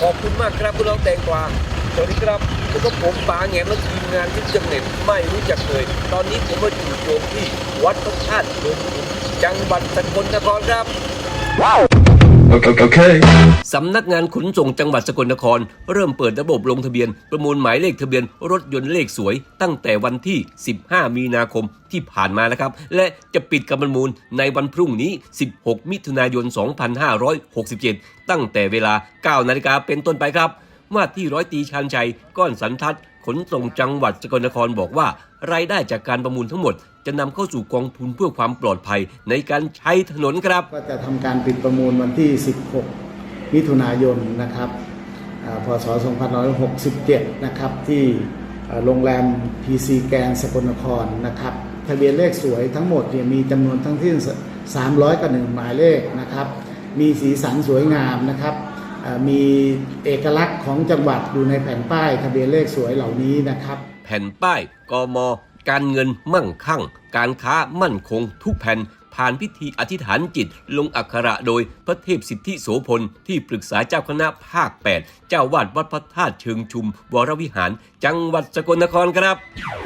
ขอบคุณมากครับคุณน้องแตงกวาสวัสดีครับแล้วก็ผมปาแงมและทีมงานที่จังเน็ตไม่รู้จักเลย ตอนนี้ผมมาอยู่โยมที่วัดพระธาตุเมืองขุนจังหวัดสกลนครครับว้าว สำนักงานขนส่งจังหวัดสกลนคร เริ่มเปิดระบบลงทะเบียน ประมูลหมายเลขทะเบียน รถยนต์เลขสวย ตั้งแต่วันที่ 15 มีนาคมที่ผ่านมานะครับ และจะปิดการประมูลในวันพรุ่งนี้ 16 มิถุนายน 2567 ตั้งแต่เวลา 9 นาฬิกาเป็นต้นไปครับ ว่าที่ร้อยตีชานชัย ก้อนสันทัดขนส่งจังหวัดสกลนครบอกว่ารายได้จากการประมูลทั้งหมด จะนำเข้าสู่กองทุนเพื่อความปลอดภัยในการใช้ถนนครับ ก็จะทำการปิดประมูลวันที่ 16 มิถุนายนนะครับอ่าพศ 2567 นะครับที่โรงแรม PC แกรนสกลนครนะครับทะเบียนเลขสวยทั้งหมดเนี่ยมีจำนวนทั้งที่300กับหนึ่งหมายเลขนะครับ มีสีสันสวยงามนะครับ มีเอกลักษณ์ของจังหวัดอยู่ในแผ่นป้ายทะเบียนเลขสวยเหล่านี้นะครับ แผ่นป้ายกมการเงินมั่งคั่ง การค้ามั่นคงทุกแผ่นผ่านพิธีอธิษฐานจิตลงอักขระโดยพระเทพสิทธิโสพล ที่ปรึกษาเจ้าคณะภาค 8 เจ้าวาดวัดพระธาตุเชิงชุม วรวิหาร จังหวัดสกลนครครับ